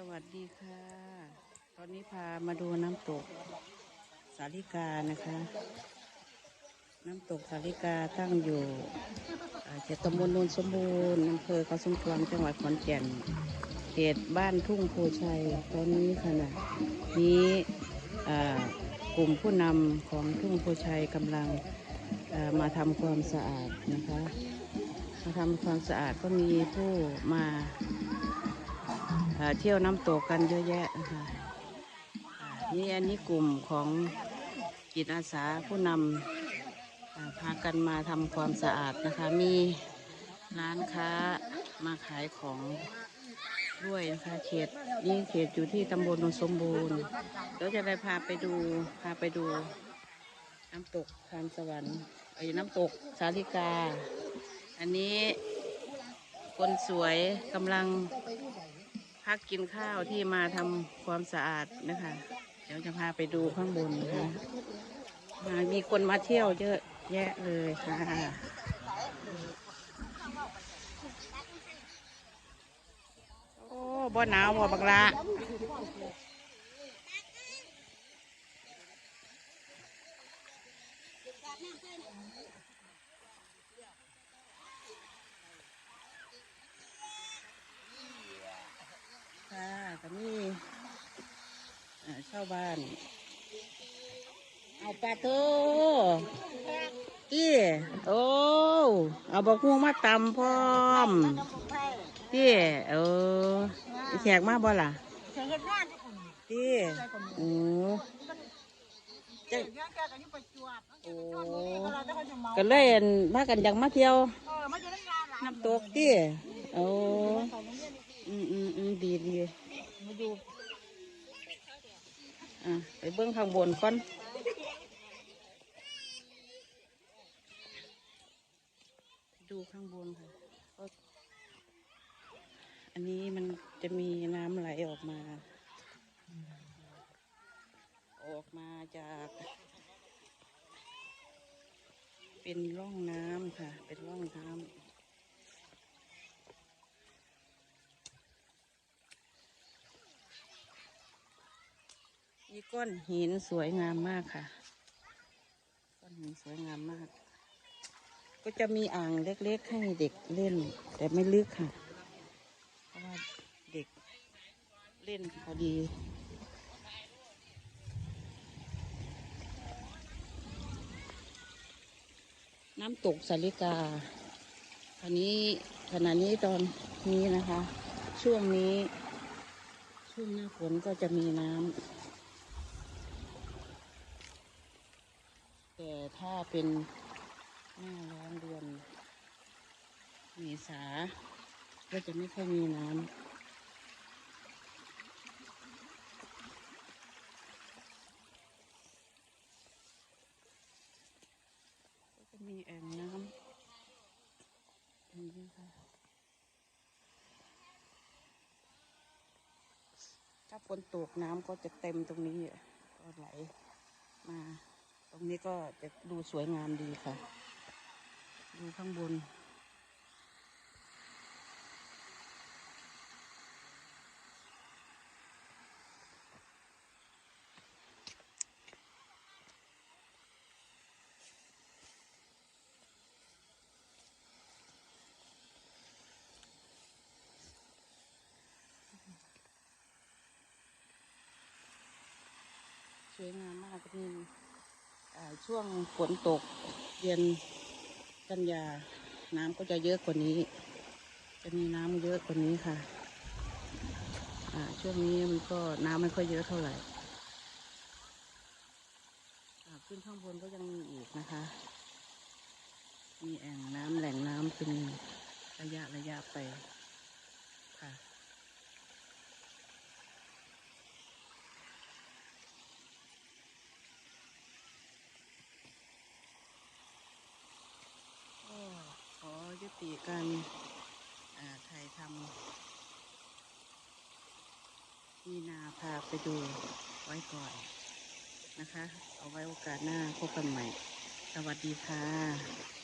สวัสดีค่ะ ตอนนี้พามาดูน้ำตกสาลิกานะคะ น้ำตกสาลิกาตั้งอยู่เขตตำบลนนสมบูรณ์อำเภอเขาสมควรจังหวัดขอนแก่นเขตบ้านทุ่งโพชัย ตอนนี้ขณะนี้อ่กลุ่มผู้นำของทุ่งโพชัยกำลังมาทำความสะอาดนะคะ มาทำความสะอาดก็มีผู้มา เที่ยวน้ำตกกันเยอะแยะนะคะนี่อันนี้กลุ่มของจิตอาสาผู้นำพากันมาทำความสะอาดนะคะ มีร้านค้ามาขายของด้วยนะคะเขตนี่เขตอยู่ที่ตำบลโนนสมบูรณ์เดี๋ยวจะได้พาไปดูพาไปดู น้ำตกทานสวรรค์ไอ้น้ำตกสาลิกา อันนี้คนสวยกำลัง พักกินข้าวที่มาทำความสะอาดนะคะ เดี๋ยวจะพาไปดูข้างบนนะคะอ่ามีคนมาเที่ยวเยอะแยะเลยค่ะโอ้บ่หนาวบ่บักละ ค่ะก็มีอ่าเช่าบ้าน เอาปลาโตกี้โอ้เอาบักฮวงมาตำพร้อมกี้เออแขกมาบ่ล่ะแขกงานที่คุณกี้โอ้เสียงเยอะแกกันอยู่ประจวบโอ้เราจะคนจะเมาก็เลยอั่นพากันอยากมาเที่ยวน้ำตกกี้โอ้ อืมอืมอืมดีดีมาดูอะไปเบื้องข้างบนก่อนดูข้างบนค่ะก็อันนี้มันจะมีน้ำไหลออกมา ออกมาจาก เป็นร่องน้ำค่ะ เป็นร่องน้ำ มีก้อนหินสวยงามมากค่ะ ก้อนหินสวยงามมาก ก็จะมีอ่างเล็กๆ ให้เด็กเล่น แต่ไม่ลึกค่ะ เพราะว่าเด็กเล่นพอดีน้ำตกสาลิกาอันนี้ขณะนี้ตอนนี้นะคะ ช่วงนี้ ช่วงหน้าฝนก็จะมีน้ำแต่ ถ้าเป็นหน้าร้อนเดือนเมษา ก็จะไม่ค่อยมีน้ำก็จะมีแอ่งน้ำอย่างนี้ค่ะถ้าฝนตกน้ำก็จะเต็มตรงนี้อะก็ไหลมา รงนี้ก็จะดูสวยงามดีค่ะ ดูข้างบน สวยงามมากนี่ ช่วงฝนตกเดือนกันยา น้ำก็จะเยอะกว่านี้ จะมีน้ำเยอะกว่านี้ค่ะช่วงนี้มันก็น้ำไม่ค่อยเยอะเท่าไหร่ขึ้นข้างบนก็ยังมีอีกนะคะ มีแอ่งน้ำแหล่งน้ำเป็นระยะระยะไปค่ะ ก็ขอ ยุติการอ่าถ่ายทำมีนาพาไปดูไว้ก่อนนะคะ เอาไว้โอกาสหน้าพบกันใหม่ สวัสดีค่ะ